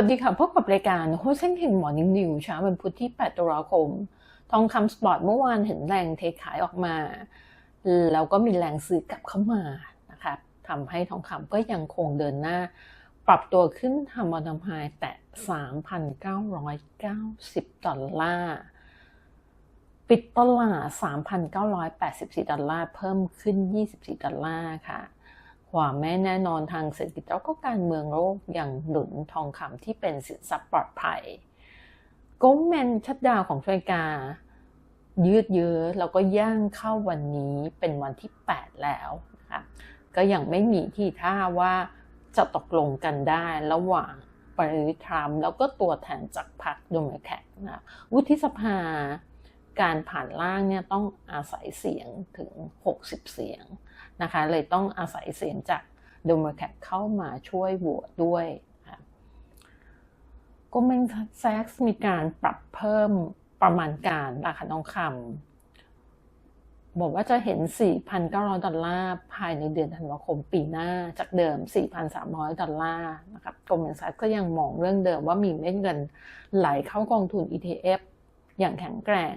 วัสดีค่ะ พบกับรายการโฮเซนเฮงมอร์นิ่งนิวเช้าวันพุธที่ 8 ตุลาคม ทองคำสปอร์ตเมื่อวานเห็นแรงเทขายออกมา แล้วก็มีแรงซื้อกลับเข้ามานะคะทำให้ทองคำก็ยังคงเดินหน้า ปรับตัวขึ้นทำบอลทำไฮแตะ3,990 ดอลลาร์ ปิดตลาด 3,984 ดอลลาร์ เพิ่มขึ้น 24 ดอลลาร์ค่ะ ความไม่แน่นอนทางเศรษฐกิจแล้วก็การเมืองโลกอยังหนุนทองคำที่เป็นสินทรัพย์ปลอดภัยโกลแมนชัดดาวของอเมริกา ยืดเยื้อแล้วก็ย่างเข้าวันนี้เป็นวันที่ 8 แล้วนะคะก็ยังไม่มีที่ท่าว่าจะตกลงกันได้ระหว่างปริทรัมป์แล้วก็ตัวแทนจากพรรคโดมแครตนะวุฒิสภาการผ่านร่างเนี่ยต้องอาศัยเสียงถึง 60 เสียง นะคะ เลยต้องอาศัยเสียงจากโดมแครตเข้ามาช่วยโหวตด้วยก็เมนแซกมีการปรับเพิ่มประมาณการราคาทองคำบอกว่าจะเห็น 4,900 ดอลลาร์ภายในเดือนธันวาคมปีหน้าจากเดิม 4,300 ดอลลาร์นะครับกรมเงินแซกก็ยังมองเรื่องเดิมว่ามีเม็ดเงินไหลเข้ากองทุน ETF อย่างแข็งแกร่ง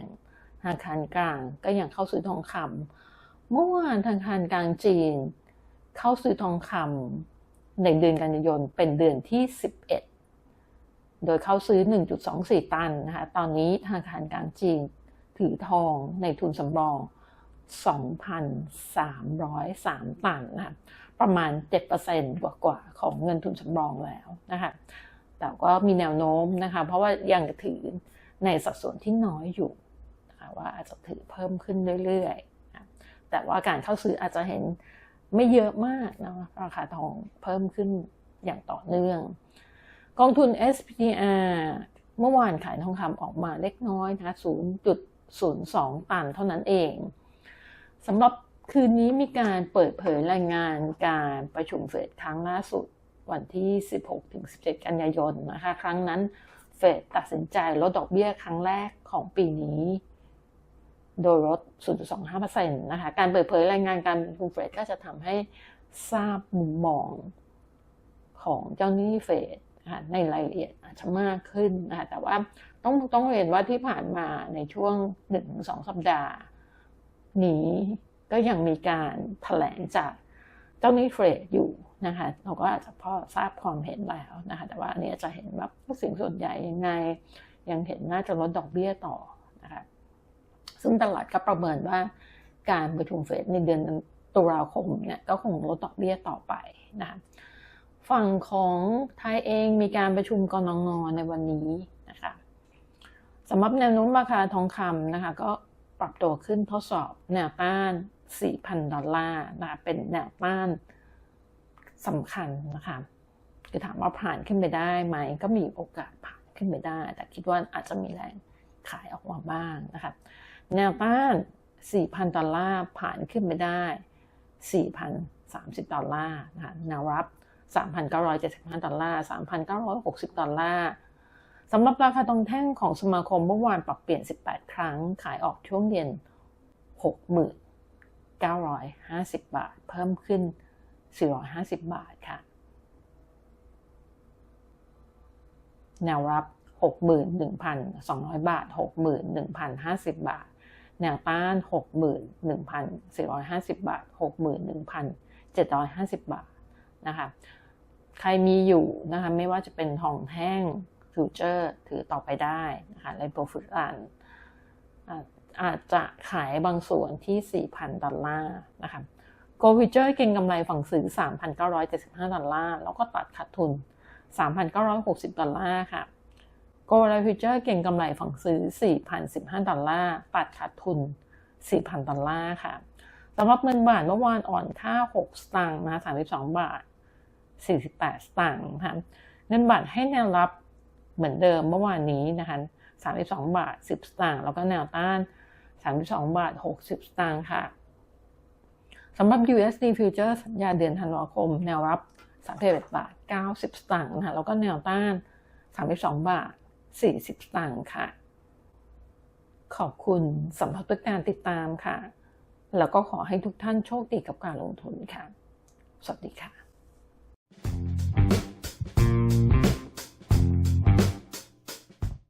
ธนาคารกลางก็ยังเข้าซื้อทองคำ เมื่อวานธนาคารกลางจีน เข้าซื้อทองคำในเดือนกันยายนเป็นเดือนที่ 11 โดยเข้าซื้อ 1.24 ตันนะคะตอนนี้ธนาคารกลางจีนถือทองในทุนสำรอง 2,303 ตันนะคะประมาณ 7%กว่ากว่าของเงินทุนสำรองแล้วนะคะแต่ก็มีแนวโน้มนะคะเพราะว่ายังถือในสัดส่วนที่น้อยอยู่นะคะว่าอาจจะถือเพิ่มขึ้นเรื่อยๆ แต่ว่าการเข้าซื้ออาจจะเห็นไม่เยอะมากนะราคาทองเพิ่มขึ้นอย่างต่อเนื่อง กองทุน SPDR เมื่อวานขายทองคำออกมาเล็กน้อยนะคะ0.02 ตันเท่านั้นเองสำหรับคืนนี้มีการเปิดเผยรายงานการประชุมเฟดครั้งล่าสุดวันที่ 16-17 กันยายนนะคะ ครั้งนั้นเฟดตัดสินใจลดดอกเบี้ยครั้งแรกของปีนี้ โดยลด 0.25%นะคะ การเปิดเผยรายงานการประชุมเฟดก็จะทำให้ทราบมุมมองของเจ้าหนี้เฟดในรายละเอียดอาจจะมากขึ้นนะคะแต่ว่าต้องต้องเรียนว่าที่ผ่านมาในช่วงหนึ่งสองสัปดาห์ นี้ก็ยังมีการถแถลงจากเจ้าหนี้เฟดอยู่นะคะเราก็อาจจะพอทราบความเห็นแล้วนะคะแต่ว่าอันนี้จะเห็นแบบสิ่งส่วนใหญ่ยังไง ยังเห็นน่าจะลดดอกเบี้ยต่อ ซึ่งตลาดก็ประเมินว่าการประชุมเฟดในเดือนตุลาคมเนี่ยก็คงลดดอกเบี้ยต่อไปนะคะฝั่งของไทยเองมีการประชุมกรงงในวันนี้นะคะสำหรับแนวโน้มราคาทองคำนะคะก็ปรับตัวขึ้นทดสอบแนวต้าน 4,000 ดอลลาร์นะเป็นแนวต้านสำคัญนะคะคือถามว่าผ่านขึ้นไปได้ไหม ก็มีโอกาสผ่านขึ้นไปได้ แต่คิดว่าอาจจะมีแรงขายออกมาบ้างนะคะ แนวต้าน 4,000 ดอลลาร์ผ่านขึ้นไปได้ 4,030 ดอลลาร์นะคะแนวรับ 3,975 ดอลลาร์ 3,960 ดอลลาร์สำหรับราคาทองแท่งของสมาคมเมื่อวานปรับเปลี่ยน 18 ครั้ง ขายออกช่วงเย็น 6,950 บาท เพิ่มขึ้น 450 บาทค่ะ แนวรับ 61,200 บาท 61,050 บาท แนวต้าน 61,450 บาท 61,750 บาทนะคะ ใครมีอยู่นะคะไม่ว่าจะเป็นทองแท่งฟิวเจอร์ถือต่อไปได้นะคะในโปรฟิตรันอาจจะขายบางส่วนที่ 4,000 ดอลลาร์นะคะโกลฟิวเจอร์เก็งกำไรฝั่งซื้อ 3,975 ดอลลาร์ แล้วก็ตัดขาดทุน 3,960 ดอลลาร์ค่ะ โกลฟิเจอร์เก็งกำไรฝั่งซื้อ 4,015 ดอลลาร์ตัดขาดทุน 4,000 ดอลลาร์ค่ะสำหรับเงินบาทเมื่อวานอ่อนค่า 6 สตางค์นะ32 บาท 48 สตางค์นะคะเงินบาทให้แนวรับเหมือนเดิมเมื่อวานนี้นะคะ32 บาท 10 สตางค์แล้วก็แนวต้าน 32 บาท 60 สตางค์ค่ะสำหรับ USD Future สัญญาเดือนธันวาคม แนวรับ31บาท 90 สตางค์นะคะแล้วก็แนวต้าน 32 บาท 40 สตางค์ค่ะ ขอบคุณสำหรับทุกการติดตามค่ะ แล้วก็ขอให้ทุกท่านโชคดีกับการลงทุนค่ะ สวัสดีค่ะ